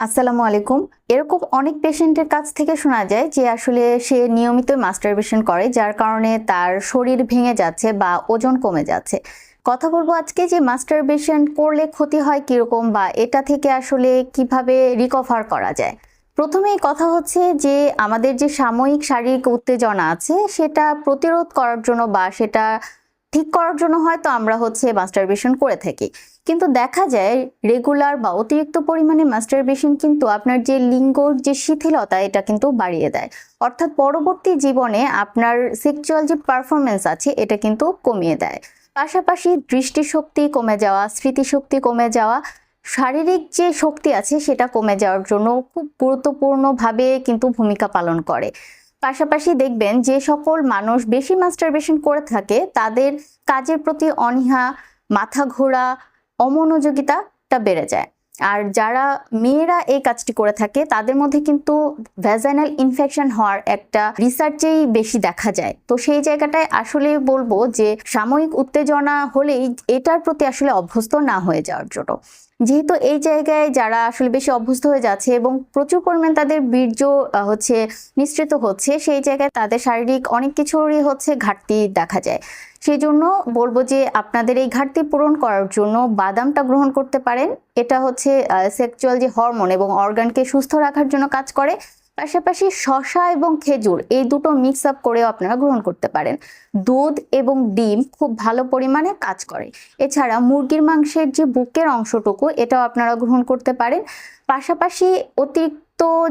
আসসালামু আলাইকুম। এরকম অনেক পেশেন্টের কাছ থেকে শোনা যায় যে আসলে সে নিয়মিত মাস্টারবেশন করে, যার কারণে তার শরীর ভেঙে যাচ্ছে বা ওজন কমে যাচ্ছে। কথা বলব আজকে যে মাস্টারবেশন করলে ক্ষতি হয় কীরকম বা এটা থেকে আসলে কীভাবে রিকভার করা যায়। প্রথমেই কথা হচ্ছে যে আমাদের যে সাময়িক শারীরিক উত্তেজনা আছে, সেটা প্রতিরোধ করার জন্য বা সেটা ঠিক করার জন্য হয়তো আমরা হচ্ছে মাস্টারবেশন করে থাকি। কিন্তু দেখা যায় রেগুলার বা অতিরিক্ত পরিমাণে মাস্টারবেশন কিন্তু আপনার যে লিঙ্গ যে শিথিলতা, এটা কিন্তু বাড়িয়ে দেয়। অর্থাৎ পরবর্তী জীবনে আপনার সেক্সুয়াল যে পারফরমেন্স আছে, এটা কিন্তু কমিয়ে দেয়। পাশাপাশি দৃষ্টিশক্তি কমে যাওয়া, স্মৃতিশক্তি কমে যাওয়া, শারীরিক যে শক্তি আছে, সেটা কমে যাওয়ার জন্য খুব গুরুত্বপূর্ণভাবে কিন্তু ভূমিকা পালন করে। পাশাপাশি দেখবেন যে সকল মানুষ বেশি মাস্টারবেশন করে থাকে, তাদের কাজের প্রতি অনীহা, মাথা ঘোরা, অমনোযোগিতাটা বেড়ে যায়। আর যারা মেয়েরা এই কাজটি করে থাকে, তাদের মধ্যে কিন্তু ভ্যাজাইনাল ইনফেকশন হওয়ার একটা রিসার্চেই বেশি দেখা যায়। তো সেই জায়গাটায় আসলে বলব যে সাময়িক উত্তেজনা হলেই এটার প্রতি আসলে অভ্যস্ত না হয়ে যাওয়ার জন্য। যেহেতু এই জায়গায় যারা আসলে বেশি অভ্যস্ত হয়ে যাচ্ছে এবং প্রচুর পরিমাণ তাদের বীর্য হচ্ছে নিঃসৃত হচ্ছে, সেই জায়গায় তাদের শারীরিক অনেক কিছুরই হচ্ছে ঘাটতি দেখা যায়। সেই জন্য বলব যে আপনাদের এই ঘাটতি পূরণ করার জন্য বাদামটা গ্রহণ করতে পারেন। এটা হচ্ছে সেক্সুয়াল যে হরমোন এবং অর্গানকে সুস্থ রাখার জন্য কাজ করে। পাশাপাশি শশা এবং খেজুর, এই দুটো মিক্স আপ করেও আপনারা গ্রহণ করতে পারেন। দুধ এবং ডিম খুব ভালো পরিমাণে কাজ করে। এছাড়া মুরগির মাংসের যে বুকের অংশটুকু, এটাও আপনারা গ্রহণ করতে পারেন। পাশাপাশি অতিরিক্ত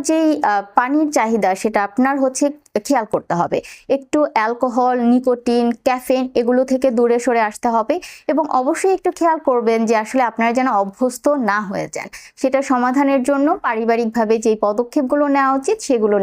যেই পানির চাহিদা সেটা আপনার হচ্ছে খেয়াল করতে হবে। একটু অ্যালকোহল, নিকোটিন ক্যাফেন এগুলো থেকে দূরে সরে আসতে হবে এবং অবশ্যই একটু খেয়াল করবেন যে আসলে আপনারা যেন অভ্যস্ত না হয়ে যান। সেটা সমাধানের জন্য পারিবারিকভাবে যেই পদক্ষেপগুলো নেওয়া উচিত সেগুলো